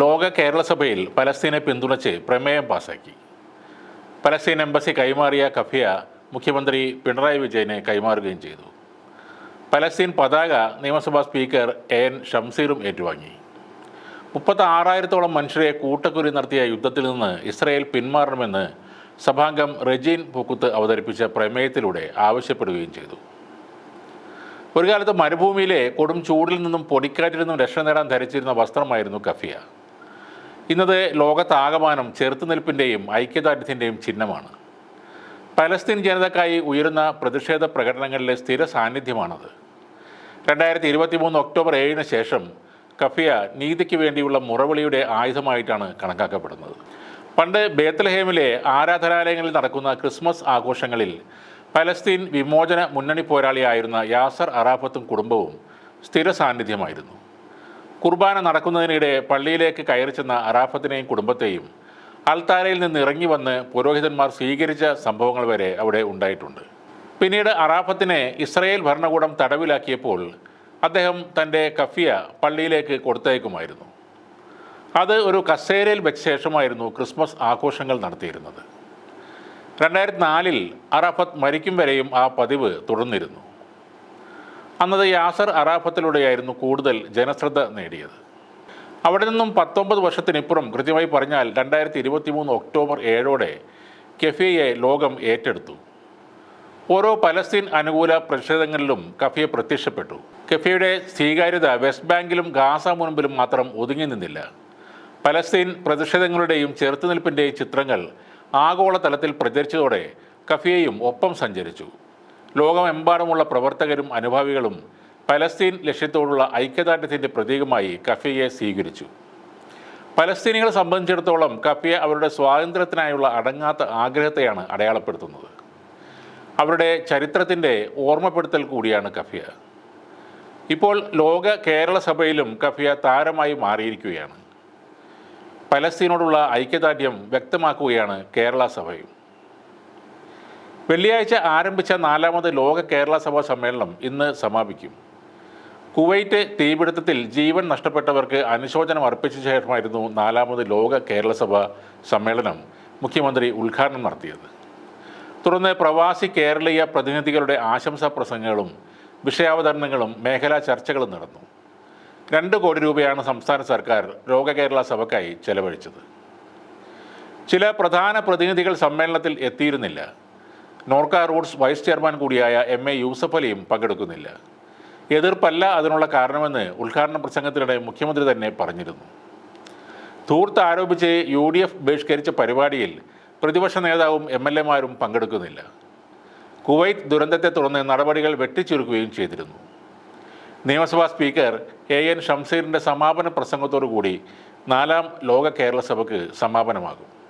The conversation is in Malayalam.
ലോക കേരളസഭയിൽ പലസ്തീനെ പിന്തുണച്ച് പ്രമേയം പാസാക്കി. പലസ്തീൻ എംബസി കൈമാറിയ കഫിയ മുഖ്യമന്ത്രി പിണറായി വിജയനെ കൈമാറുകയും ചെയ്തു. പലസ്തീൻ പതാക നിയമസഭാ സ്പീക്കർ എ എൻ ഷംസീറും ഏറ്റുവാങ്ങി. മുപ്പത്തി ആറായിരത്തോളം മനുഷ്യരെ കൂട്ടക്കുരി നടത്തിയ യുദ്ധത്തിൽ നിന്ന് ഇസ്രയേൽ പിന്മാറണമെന്ന് സഭാംഗം റെജീൻ പൂക്കുത്ത് അവതരിപ്പിച്ച പ്രമേയത്തിലൂടെ ആവശ്യപ്പെടുകയും ചെയ്തു. ഒരു കാലത്ത് മരുഭൂമിയിലെ കൊടും ചൂടിൽ നിന്നും പൊടിക്കാറ്റിൽ നിന്നും രക്ഷ നേടാൻ ധരിച്ചിരുന്ന വസ്ത്രമായിരുന്നു കഫിയ. ഇന്നത് ലോകത്താകമാനം ചെറുത്തുനിൽപ്പിന്റെയും ഐക്യദാർഢ്യത്തിന്റെയും ചിഹ്നമാണ്. പലസ്തീൻ ജനതക്കായി ഉയരുന്ന പ്രതിഷേധ പ്രകടനങ്ങളിലെ സ്ഥിര സാന്നിധ്യമാണത്. രണ്ടായിരത്തി ഇരുപത്തി മൂന്ന് ഒക്ടോബർ ഏഴിന് ശേഷം കഫിയ നീതിക്ക് വേണ്ടിയുള്ള മുറവിളിയുടെ ആയുധമായിട്ടാണ് കണക്കാക്കപ്പെടുന്നത്. പണ്ട് ബേത്തലഹേമിലെ ആരാധനാലയങ്ങളിൽ നടക്കുന്ന ക്രിസ്മസ് ആഘോഷങ്ങളിൽ പലസ്തീൻ വിമോചന മുന്നണി പോരാളിയായിരുന്ന യാസർ അറാഫത്തും കുടുംബവും സ്ഥിര സാന്നിധ്യമായിരുന്നു. കുർബാന നടക്കുന്നതിനിടെ പള്ളിയിലേക്ക് കയറി ചെന്ന അറാഫത്തിനെയും കുടുംബത്തെയും അൽത്താരയിൽ നിന്ന് ഇറങ്ങി വന്ന് പുരോഹിതന്മാർ സ്വീകരിച്ച സംഭവങ്ങൾ വരെ അവിടെ ഉണ്ടായിട്ടുണ്ട്. പിന്നീട് അറാഫത്തിനെ ഇസ്രയേൽ ഭരണകൂടം തടവിലാക്കിയപ്പോൾ അദ്ദേഹം തന്റെ കഫിയ പള്ളിയിലേക്ക് കൊടുത്തയക്കുമായിരുന്നു അത് ഒരു കസേരയിൽ വെച്ച ശേഷമായിരുന്നു ക്രിസ്മസ് ആഘോഷങ്ങൾ നടത്തിയിരുന്നത്. രണ്ടായിരത്തി നാലിൽ അറാഫത്ത് മരിക്കും വരെയും ആ പതിവ് തുടർന്നിരുന്നു. അന്നത് യാസർ അറാഫത്തിലൂടെയായിരുന്നു കൂടുതൽ ജനശ്രദ്ധ നേടിയത്. അവിടെ നിന്നും പത്തൊമ്പത് വർഷത്തിനിപ്പുറം കൃത്യമായി പറഞ്ഞാൽ രണ്ടായിരത്തി ഇരുപത്തി മൂന്ന് ഒക്ടോബർ ഏഴോടെ കെഫിയെ ലോകം ഏറ്റെടുത്തു. ഓരോ പലസ്തീൻ അനുകൂല പ്രതിഷേധങ്ങളിലും കഫിയ പ്രത്യക്ഷപ്പെട്ടു. കഫിയുടെ സ്വീകാര്യത വെസ്റ്റ് ബാങ്കിലും ഗാസ മുൻപിലും മാത്രം ഒതുങ്ങി നിന്നില്ല. പലസ്തീൻ പ്രതിഷേധങ്ങളുടെയും ചെറുത്തുനിൽപ്പിന്റെയും ചിത്രങ്ങൾ ആഗോളതലത്തിൽ പ്രചരിച്ചതോടെ കഫിയയും ഒപ്പം സഞ്ചരിച്ചു. ലോകമെമ്പാടുമുള്ള പ്രവർത്തകരും അനുഭാവികളും പലസ്തീൻ ലക്ഷ്യത്തോടുള്ള ഐക്യദാർഢ്യത്തിന്റെ പ്രതീകമായി കഫിയെ സ്വീകരിച്ചു. പലസ്തീനികളെ സംബന്ധിച്ചിടത്തോളം കഫിയ അവരുടെ സ്വാതന്ത്ര്യത്തിനായുള്ള അടങ്ങാത്ത ആഗ്രഹത്തെയാണ് അടയാളപ്പെടുത്തുന്നത്. അവരുടെ ചരിത്രത്തിന്റെ ഓർമ്മപ്പെടുത്തൽ കൂടിയാണ് കഫിയ. ഇപ്പോൾ ലോക കേരള സഭയിലും കഫിയ താരമായി മാറിയിരിക്കുകയാണ്. പലസ്തീനോടുള്ള ഐക്യദാർഢ്യം വ്യക്തമാക്കുകയാണ് കേരള സഭയും. വെള്ളിയാഴ്ച ആരംഭിച്ച നാലാമത് ലോക കേരള സഭാ സമ്മേളനം ഇന്ന് സമാപിക്കും. കുവൈറ്റ് തീപിടുത്തത്തിൽ ജീവൻ നഷ്ടപ്പെട്ടവർക്ക് അനുശോചനം അർപ്പിച്ച ശേഷമായിരുന്നു നാലാമത് ലോക കേരള സഭ സമ്മേളനം മുഖ്യമന്ത്രി ഉദ്ഘാടനം നടത്തിയത്. തുടർന്ന് പ്രവാസി കേരളീയ പ്രതിനിധികളുടെ ആശംസാ പ്രസംഗങ്ങളും വിഷയാവതരണങ്ങളും മേഖലാ ചർച്ചകളും നടന്നു. രണ്ട് കോടി രൂപയാണ് സംസ്ഥാന സർക്കാർ ലോക കേരള സഭയ്ക്കായി ചെലവഴിച്ചത്. ചില പ്രധാന പ്രതിനിധികൾ സമ്മേളനത്തിൽ എത്തിയിരുന്നില്ല. നോർക്ക റോഡ്സ് വൈസ് ചെയർമാൻ കൂടിയായ എം എ യൂസഫ് അലിയും പങ്കെടുക്കുന്നില്ല. എതിർപ്പല്ല അതിനുള്ള കാരണമെന്ന് ഉദ്ഘാടന പ്രസംഗത്തിനിടെ മുഖ്യമന്ത്രി തന്നെ പറഞ്ഞിരുന്നു. ധൂർത്ത് ആരോപിച്ച് യു ഡി എഫ് ബഹിഷ്കരിച്ച പരിപാടിയിൽ പ്രതിപക്ഷ നേതാവും എം എൽ എമാരും പങ്കെടുക്കുന്നില്ല. കുവൈറ്റ് ദുരന്തത്തെ തുടർന്ന് നടപടികൾ വെട്ടിച്ചുരുക്കുകയും ചെയ്തിരുന്നു. നിയമസഭാ സ്പീക്കർ എ എൻ ഷംസീറിന്റെ സമാപന പ്രസംഗത്തോടു കൂടി നാലാം ലോക കേരള സഭയ്ക്ക് സമാപനമാകും.